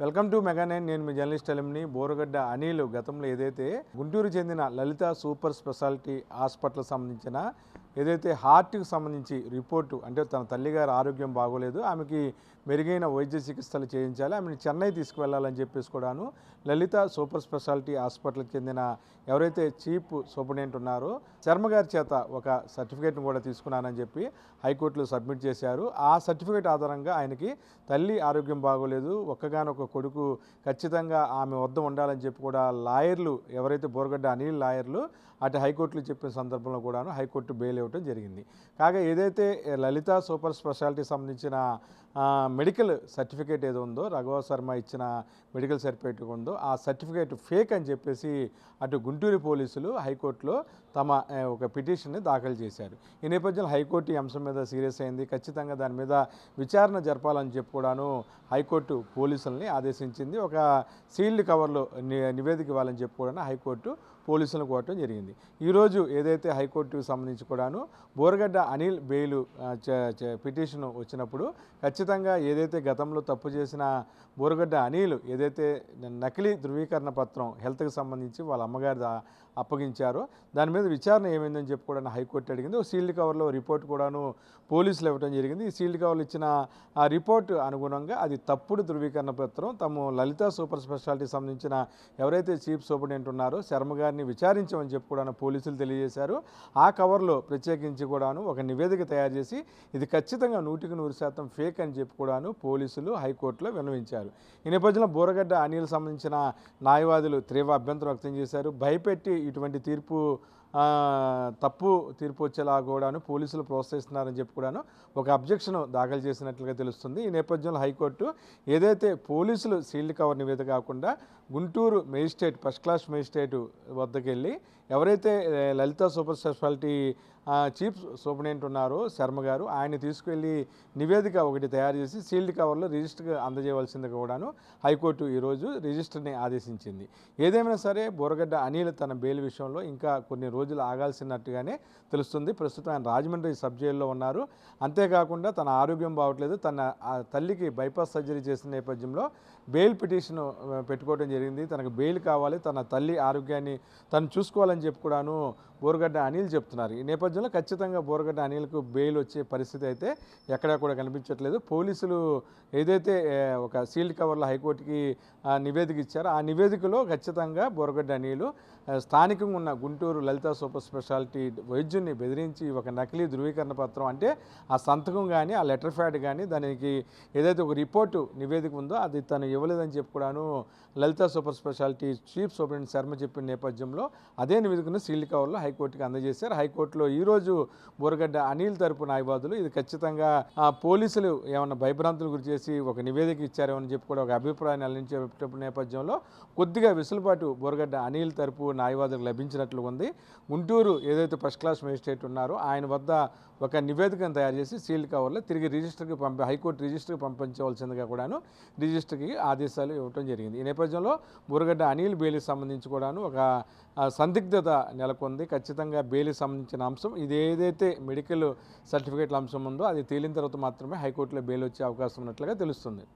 Welcome to mega nine. నేను మీ journalist అలిమిని. Boragadda Anil గతంలో ఏదైతే గుంటూరు చెందిన లలిత సూపర్ స్పెషాలిటీ హాస్పిటల్ సంబంధించిన ఏదైతే హార్ట్కి సంబంధించి రిపోర్టు అంటే తన తల్లిగారి ఆరోగ్యం బాగోలేదు ఆమెకి మెరుగైన వైద్య చికిత్సలు చేయించాలి ఆమెను చెన్నై తీసుకువెళ్ళాలని చెప్పేసి కూడాను లలిత సూపర్ స్పెషాలిటీ హాస్పిటల్కి చెందిన ఎవరైతే చీఫ్ సూపరింటెండెంట్ ఉన్నారో శర్మ గారి చేత ఒక సర్టిఫికేట్ను కూడా తీసుకున్నానని చెప్పి హైకోర్టులో సబ్మిట్ చేశారు. ఆ సర్టిఫికేట్ ఆధారంగా ఆయనకి తల్లి ఆరోగ్యం బాగోలేదు ఒక్కగానొక్క కొడుకు ఖచ్చితంగా ఆమె వద్ద ఉండాలని చెప్పి కూడా లాయర్లు ఎవరైతే బోరగడ్డ అనిల్ లాయర్లు అటు హైకోర్టులో చెప్పిన సందర్భంలో కూడాను హైకోర్టు బెయిల్ ఇవ్వడం జరిగింది. కాగా ఏదైతే లలిత సూపర్ స్పెషాలిటీ సంబంధించిన మెడికల్ సర్టిఫికేట్ ఏదో ఉందో రఘువ శర్మ ఇచ్చిన మెడికల్ సర్టిఫికేట్ ఉందో ఆ సర్టిఫికేట్ ఫేక్ అని చెప్పేసి అటు గుంటూరు పోలీసులు హైకోర్టులో తమ ఒక పిటిషన్ని దాఖలు చేశారు. ఈ నేపథ్యంలో హైకోర్టు ఈ అంశం మీద సీరియస్ అయింది. ఖచ్చితంగా దాని మీద విచారణ జరపాలని చెప్పి కూడాను హైకోర్టు పోలీసుల్ని ఆదేశించింది. ఒక సీల్డ్ కవర్లో ని- నివేదిక ఇవ్వాలని చెప్పి కూడా హైకోర్టు పోలీసులను కోరటం జరిగింది. ఈరోజు ఏదైతే హైకోర్టుకు సంబంధించి కూడాను బోరగడ్డ అనిల్ బెయిల్ పిటిషన్ వచ్చినప్పుడు ఖచ్చితంగా ఏదైతే గతంలో తప్పు చేసిన బోరగడ్డ అనిల్ ఏదైతే నకిలీ ధృవీకరణ పత్రం హెల్త్కి సంబంధించి వాళ్ళ అమ్మగారి దా- అప్పగించారో దాని మీద విచారణ ఏమైందని చెప్పి కూడా హైకోర్టు అడిగింది. ఒక సీల్డ్ కవర్లో రిపోర్ట్ కూడాను పోలీసులు ఇవ్వడం జరిగింది. ఈ సీల్డ్ కవర్లు ఇచ్చిన ఆ రిపోర్ట్ అనుగుణంగా అది తప్పుడు ధృవీకరణ పత్రం. తాము లలిత సూపర్ స్పెషాలిటీ సంబంధించిన ఎవరైతే చీఫ్ సూపరింటెండెంట్ ఉన్నారో శర్మ గారిని విచారించమని చెప్పి కూడా పోలీసులు తెలియజేశారు. ఆ కవర్లో ప్రత్యేకించి కూడాను ఒక నివేదిక తయారు చేసి ఇది ఖచ్చితంగా నూటికి నూరు శాతం ఫేక్ అని చెప్పి కూడాను పోలీసులు హైకోర్టులో విన్నవించారు. ఈ నేపథ్యంలో బోరగడ్డ అనిల్ సంబంధించిన న్యాయవాదులు తీవ్ర అభ్యంతరం వ్యక్తం చేశారు. భయపెట్టి ఇటువంటి తీర్పు తప్పు తీర్పు వచ్చేలా కూడాను పోలీసులు ప్రోత్సహిస్తున్నారని చెప్పి కూడాను ఒక అబ్జెక్షన్ దాఖలు చేసినట్లుగా తెలుస్తుంది. ఈ నేపథ్యంలో హైకోర్టు ఏదైతే పోలీసులు సీల్డ్ కవర్ నివేదిక కాకుండా Guntur magistrate first class magistrate వద్దకు వెళ్ళి ఎవరైతే Lalitha super speciality chief superintendent ఉన్నారో శర్మ గారు ఆయన తీసుకెళ్ళి నివేదిక ఒకటి తయారు చేసి సీల్డ్ కవర్లో రిజిస్టర్గా అందజేయవలసింది కూడాను హైకోర్టు ఈరోజు రిజిస్టర్ని ఆదేశించింది. ఏదేమైనా సరే బోరగడ్డ అనిల్ తన బెయిల్ విషయంలో ఇంకా కొన్ని రోజులు ఆగాల్సినట్టుగానే తెలుస్తుంది. ప్రస్తుతం ఆయన రాజమండ్రి సబ్ జైల్లో ఉన్నారు. అంతేకాకుండా తన ఆరోగ్యం బాగట్లేదు. తన ఆ తల్లికి బైపాస్ సర్జరీ చేసిన నేపథ్యంలో బెయిల్ పిటిషన్ పెట్టుకోవడం జరిగింది. తనకు బెయిల్ కావాలి. తన తల్లి ఆరోగ్యాన్ని తను చూసుకోవాలని చెప్పి కూడాను బోరగడ్డ అనిల్ చెప్తున్నారు. ఈ నేపథ్యంలో ఖచ్చితంగా బోరగడ్డ అనిల్కు బెయిల్ వచ్చే పరిస్థితి అయితే ఎక్కడా కూడా కనిపించట్లేదు. పోలీసులు ఏదైతే ఒక సీల్డ్ కవర్లో హైకోర్టుకి నివేదిక ఇచ్చారో ఆ నివేదికలో ఖచ్చితంగా బోరగడ్డ అనిలు స్థానికంగా ఉన్న గుంటూరు లలిత సూపర్ స్పెషాలిటీ వైద్యుని బెదిరించి ఒక నకిలీ ధృవీకరణ పత్రం అంటే ఆ సంతకం కానీ ఆ లెటర్ ఫ్యాడ్ కానీ దానికి ఏదైతే ఒక రిపోర్టు నివేదిక ఉందో అది తను ఇవ్వలేదని చెప్పి కూడాను Lalitha super speciality chief superintendent Sharma చెప్పిన నేపథ్యంలో అదే నివేదికను సీల్డ్ కవర్లో హైకోర్టుకి అందజేశారు. హైకోర్టులో ఈరోజు బోరగడ్డ అనిల్ తరపు న్యాయవాదులు ఇది ఖచ్చితంగా ఆ, పోలీసులు ఏమన్నా భయభ్రాంతులు గురి చేసి ఒక నివేదిక ఇచ్చారేమని చెప్పి కూడా ఒక అభిప్రాయాన్ని అల్లించే నేపథ్యంలో కొద్దిగా వెసులుబాటు బోరగడ్డ అనిల్ తరపు న్యాయవాదులకు లభించినట్లు ఉంది గుంటూరు ఏదైతే ఫస్ట్ క్లాస్ మేజిస్ట్రేట్ ఉన్నారో ఆయన వద్ద ఒక నివేదికను తయారు చేసి సీల్డ్ కవర్లో తిరిగి రిజిస్టర్కి పంపి హైకోర్టు రిజిస్టర్కి పంపించవలసిందిగా కూడాను రిజిస్టర్కి ఆదేశాలు ఇవ్వడం జరిగింది. ఈ నేపథ్యంలో బురగడ్డ అనిల్ బెయిల్కి సంబంధించి కూడాను ఒక సందిగ్ధత నెలకొంది. ఖచ్చితంగా బెయిల్కి సంబంధించిన అంశం ఇది ఏదైతే మెడికల్ సర్టిఫికేట్ల అంశం ఉందో అది తేలిన తర్వాత మాత్రమే హైకోర్టులో బెయిల్ వచ్చే అవకాశం ఉన్నట్లుగా తెలుస్తుంది.